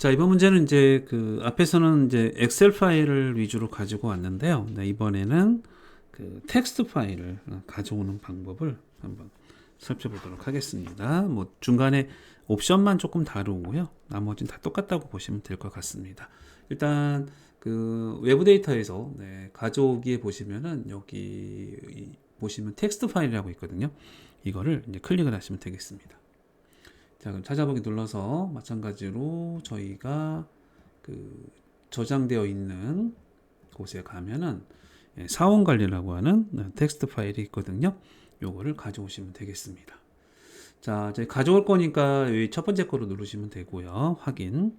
자, 이번 문제는 이제 그 앞에서는 이제 엑셀 파일을 위주로 가지고 왔는데요. 네, 이번에는 그 텍스트 파일을 가져오는 방법을 한번 살펴보도록 하겠습니다. 뭐 중간에 옵션만 조금 다르고요. 나머지는 다 똑같다고 보시면 될 것 같습니다. 일단 그 외부 데이터에서 네, 가져오기에 보시면은 여기 이- 보시면 텍스트 파일이라고 있거든요. 이거를 이제 클릭을 하시면 되겠습니다. 자, 그럼 찾아보기 눌러서 마찬가지로 저희가 그 저장되어 있는 곳에 가면은 예, 사원 관리라고 하는 네, 텍스트 파일이 있거든요. 요거를 가져오시면 되겠습니다. 자, 이제 가져올 거니까 첫 번째 거로 누르시면 되고요. 확인.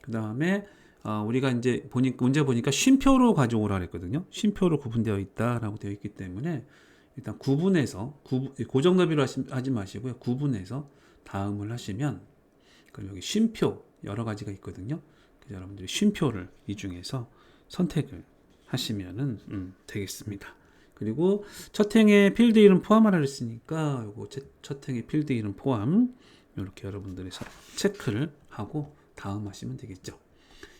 그 다음에 아, 우리가 이제 보니 문제 보니까 쉼표로 가져오라 그랬거든요. 쉼표로 구분되어 있다라고 되어 있기 때문에 일단 구분해서 구, 고정 너비로 하지 마시고요. 구분해서 다음을 하시면 그럼 여기 쉼표 여러 가지가 있거든요. 그래서 여러분들이 쉼표를 이 중에서 선택을 하시면은 음, 되겠습니다. 그리고 첫 행에 필드 이름 포함하라 했으니까 요거 첫- 첫 행에 필드 이름 포함 이렇게 여러분들이 서- 체크를 하고 다음 하시면 되겠죠.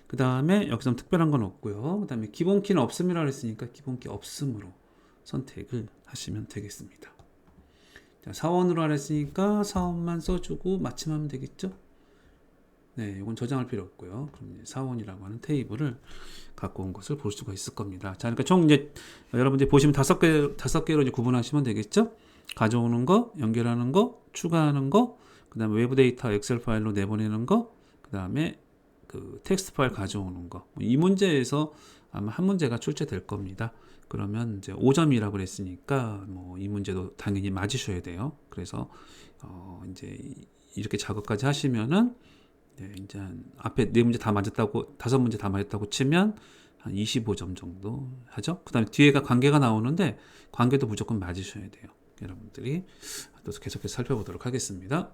그 다음에 여기서 특별한 건 없고요. 그 다음에 기본 키는 없음이라 했으니까 기본 키 없음으로 선택을 하시면 되겠습니다. 자, 사원으로 하라 했으니까 사원만 써주고 마침하면 되겠죠. 네, 이건 저장할 필요 없고요. 그럼 사원이라고 하는 테이블을 갖고 온 것을 볼 수가 있을 겁니다. 자, 그러니까 총 이제 여러분들이 보시면 다섯 개 다섯 개로 이제 구분하시면 되겠죠. 가져오는 거, 연결하는 거, 추가하는 거, 그다음에 외부 데이터 엑셀 파일로 내보내는 거, 그다음에 그 텍스트 파일 가져오는 거. 이 문제에서 아마 한 문제가 출제될 겁니다. 그러면 이제 5점이라고 그랬으니까 뭐 이 문제도 당연히 맞으셔야 돼요. 그래서 어 이제 이- 이렇게 작업까지 하시면은 네, 이제 한 앞에 네 문제 다 맞았다고 다섯 문제 다 맞았다고 치면 한 25점 정도 하죠. 그다음에 뒤에가 관계가 나오는데 관계도 무조건 맞으셔야 돼요. 여러분들이 또 계속해서 살펴보도록 하겠습니다.